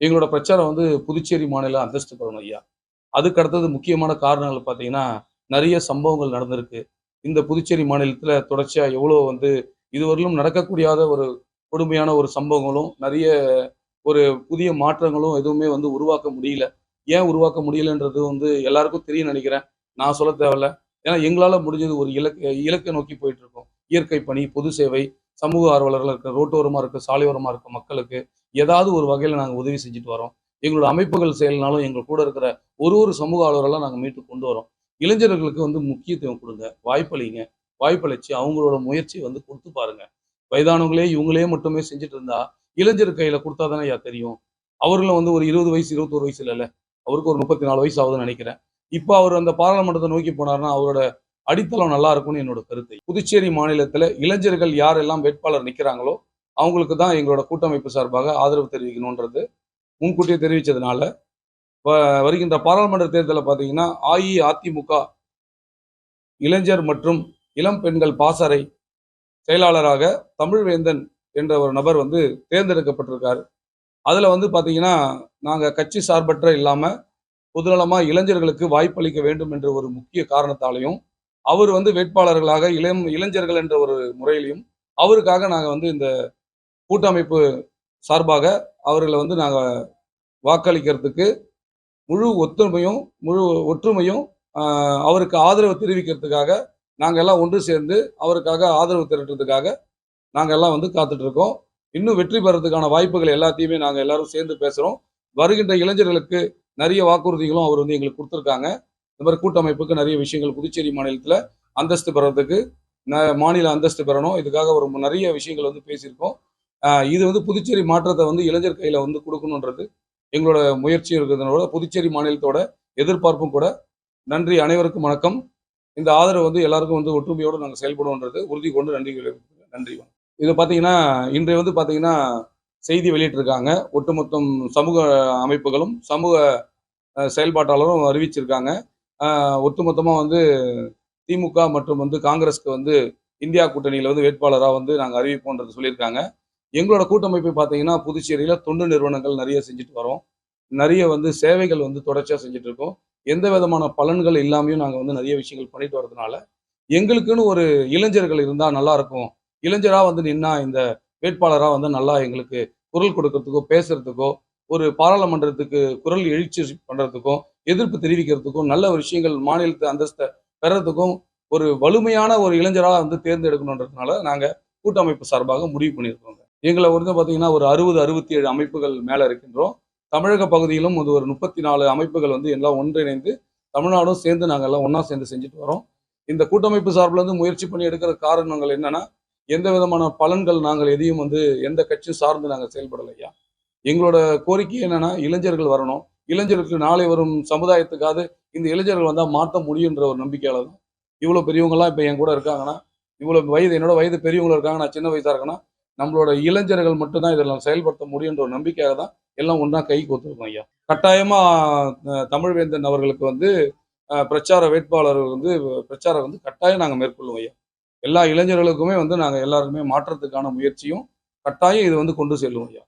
எங்களோட பிரச்சாரம் வந்து புதுச்சேரி மாநில அந்தஸ்து பெறணும் ஐயா. அதுக்கு அடுத்தது முக்கியமான காரணங்கள் பார்த்தீங்கன்னா நிறைய சம்பவங்கள் நடந்திருக்கு. இந்த புதுச்சேரி மாநிலத்தில் தொடர்ச்சியாக எவ்வளோ வந்து இதுவரையிலும் நடக்கக்கூடியாத ஒரு கொடுமையான ஒரு சம்பவங்களும் நிறைய ஒரு புதிய மாற்றங்களும் எதுவுமே வந்து உருவாக்க முடியல. ஏன் உருவாக்க முடியலன்றது வந்து எல்லாருக்கும் தெரியும் நினைக்கிறேன். நான் சொல்ல தேவையில்ல. ஏன்னா எங்களால் முடிஞ்சது ஒரு இலக்கு இலக்கை நோக்கி போயிட்டு இருக்கோம். இயற்கை பணி பொது சேவை சமூக ஆர்வலர்கள் இருக்க ரோட்டோரமாக இருக்க சாலையோரமாக இருக்க மக்களுக்கு ஏதாவது ஒரு வகையில் நாங்கள் உதவி செஞ்சுட்டு வரோம். எங்களோட அமைப்புகள் செயல்னாலும் எங்கள் கூட இருக்கிற ஒரு ஒரு சமூக ஆர்வலர்களாக நாங்கள் மீட்டு கொண்டு வரோம். இளைஞர்களுக்கு வந்து முக்கியத்துவம் கொடுங்க வாய்ப்பளிங்க வாய்ப்பளிச்சு அவங்களோட முயற்சி வந்து கொடுத்து பாருங்க. வயதானவங்களே இவங்களே மட்டுமே செஞ்சுட்டு இருந்தா இளைஞர் கையில கொடுத்தா தானே யா தெரியும். அவர்களும் வந்து ஒரு இருபது வயசு இருபத்தோரு வயசு இல்லைல்ல அவருக்கு ஒரு முப்பத்தி நாலு வயசு ஆகுதுன்னு நினைக்கிறேன். இப்போ அவர் அந்த பாராளுமன்றத்தை நோக்கி போனார்னா அவரோட அடித்தளம் நல்லா இருக்கும்னு என்னோட கருத்து. புதுச்சேரி மாநிலத்தில் இளைஞர்கள் யாரெல்லாம் வேட்பாளர் நிற்கிறாங்களோ அவங்களுக்கு தான் எங்களோட கூட்டமைப்பு சார்பாக ஆதரவு தெரிவிக்கணுன்றது முன்கூட்டியே தெரிவித்ததுனால வருகின்ற பாராளுமன்ற தேர்தலில் பார்த்தீங்கன்னா அஇஅதிமுக இளைஞர் மற்றும் இளம் பெண்கள் பாசறை செயலாளராக தமிழ்வேந்தன் என்ற ஒரு நபர் வந்து தேர்ந்தெடுக்கப்பட்டிருக்காரு. அதில் வந்து பார்த்தீங்கன்னா நாங்கள் கட்சி சார்பற்ற இல்லாமல் பொதுநலமாக இளைஞர்களுக்கு வாய்ப்பளிக்க வேண்டும் என்ற ஒரு முக்கிய காரணத்தாலையும் அவர் வந்து வேட்பாளர்களாக இளம் இளைஞர்கள் என்ற ஒரு முறையிலையும் அவருக்காக நாங்கள் வந்து இந்த கூட்டமைப்பு சார்பாக அவர்களை வந்து நாங்கள் வாக்களிக்கிறதுக்கு முழு ஒத்துமையும் முழு ஒற்றுமையும் அவருக்கு ஆதரவு தெரிவிக்கிறதுக்காக நாங்கள் எல்லாம் ஒன்று சேர்ந்து அவருக்காக ஆதரவு திரட்டுறதுக்காக நாங்கள் எல்லாம் வந்து காத்துட்ருக்கோம். இன்னும் வெற்றி பெறதுக்கான வாய்ப்புகள் எல்லாத்தையுமே நாங்கள் எல்லாரும் சேர்ந்து பேசுகிறோம் வருகின்ற இளைஞர்களுக்கு நிறைய வாக்குறுதிகளும் அவர் வந்து எங்களுக்கு கொடுத்துருக்காங்க. இந்த மாதிரி கூட்டமைப்புக்கு நிறைய விஷயங்கள் புதுச்சேரி மாநிலத்தில் அந்தஸ்து பெறதுக்கு ந- மாநில அந்தஸ்து பெறணும். இதுக்காக ஒரு நிறைய விஷயங்கள் வந்து பேசியிருக்கோம். இது வந்து புதுச்சேரி மாற்றத்தை வந்து இளைஞர் கையில் வந்து கொடுக்கணுன்றது எங்களோட முயற்சி இருக்கிறதுனோட புதுச்சேரி மாநிலத்தோட எதிர்பார்ப்பும் கூட. நன்றி அனைவருக்கும் வணக்கம். இந்த ஆதரவு வந்து எல்லாருக்கும் வந்து ஒற்றுமையோடு நாங்கள் செயல்படுவோன்றது உறுதி கொண்டு நன்றி நன்றி இது பார்த்தீங்கன்னா இன்றைய வந்து பார்த்தீங்கன்னா செய்தி வெளியிட்டிருக்காங்க. ஒட்டுமொத்தம் சமூக அமைப்புகளும் சமூக செயல்பாட்டாளரும் அறிவிச்சிருக்காங்க. ஒட்டுமொத்தமாக வந்து திமுக மற்றும் வந்து காங்கிரஸ்க்கு வந்து இந்தியா கூட்டணியில் வந்து வேட்பாளராக வந்து நாங்கள் அறிவிப்போன்றது சொல்லியிருக்காங்க. எங்களோட கூட்டமைப்பு பார்த்தீங்கன்னா புதுச்சேரியில் தொண்டு நிறுவனங்கள் நிறைய செஞ்சுட்டு வரோம். நிறைய வந்து சேவைகள் வந்து தொடர்ச்சியாக செஞ்சுட்டு இருக்கோம். எந்த விதமான பலன்கள் இல்லாமையும் நாங்கள் வந்து நிறைய விஷயங்கள் பண்ணிட்டு வரதுனால எங்களுக்குன்னு ஒரு இளைஞர்கள் இருந்தால் நல்லா இருக்கும். இளைஞராக வந்து நின்னா இந்த வேட்பாளராக வந்து நல்லா எங்களுக்கு குரல் கொடுக்கறதுக்கோ பேசுறதுக்கோ ஒரு பாராளுமன்றத்துக்கு குரல் எழுச்சி பண்ணுறதுக்கும் எதிர்ப்பு தெரிவிக்கிறதுக்கும் நல்ல விஷயங்கள் மாநிலத்து அந்தஸ்தை பெறத்துக்கும் ஒரு வலிமையான ஒரு இளைஞராக வந்து தேர்ந்தெடுக்கணுன்றதுனால நாங்கள் கூட்டமைப்பு சார்பாக முடிவு பண்ணியிருக்கோங்க. எங்களை வந்து பார்த்தீங்கன்னா ஒரு அறுபது அறுபத்தி ஏழு அமைப்புகள் மேலே இருக்கின்றோம். தமிழக பகுதியிலும் அது ஒரு முப்பத்தி நாலு அமைப்புகள் வந்து எல்லாம் ஒன்றிணைந்து தமிழ்நாடும் சேர்ந்து நாங்கள் எல்லாம் ஒன்றா சேர்ந்து செஞ்சுட்டு வரோம். இந்த கூட்டமைப்பு சார்பில் வந்து முயற்சி பண்ணி எடுக்கிற காரணங்கள் என்னன்னா எந்த விதமான பலன்கள் நாங்கள் எதையும் வந்து எந்த கட்சியும் சார்ந்து நாங்கள் செயல்படலையா? எங்களோட கோரிக்கை என்னன்னா இளைஞர்கள் வரணும். இளைஞர்களுக்கு நாளை வரும் சமுதாயத்துக்காவது இந்த இளைஞர்கள் வந்தால் மாற்ற முடியுன்ற ஒரு நம்பிக்கையால தான். இவ்வளோ பெரியவங்களாம் இப்போ என் கூட இருக்காங்கன்னா இவ்வளோ வயது என்னோட வயது பெரியவங்களும் இருக்காங்க நான் சின்ன வயசாக இருக்கேன்னா நம்மளோட இளைஞர்கள் மட்டும்தான் இதெல்லாம் செயல்படுத்த முடியுன்ற ஒரு நம்பிக்கையாக தான் எல்லாம் ஒன்றா கை கோத்துருக்கோம் ஐயா. கட்டாயமாக தமிழ்வேந்தன் அவர்களுக்கு வந்து பிரச்சார வேட்பாளர் வந்து பிரச்சாரம் வந்து கட்டாயம் நாங்கள் மேற்கொள்வோம் ஐயா. எல்லா இளைஞர்களுக்குமே வந்து நாங்கள் எல்லாருக்குமே மாற்றத்துக்கான முயற்சியும் கட்டாயம் இது வந்து கொண்டு செல்லுவோம் ஐயா.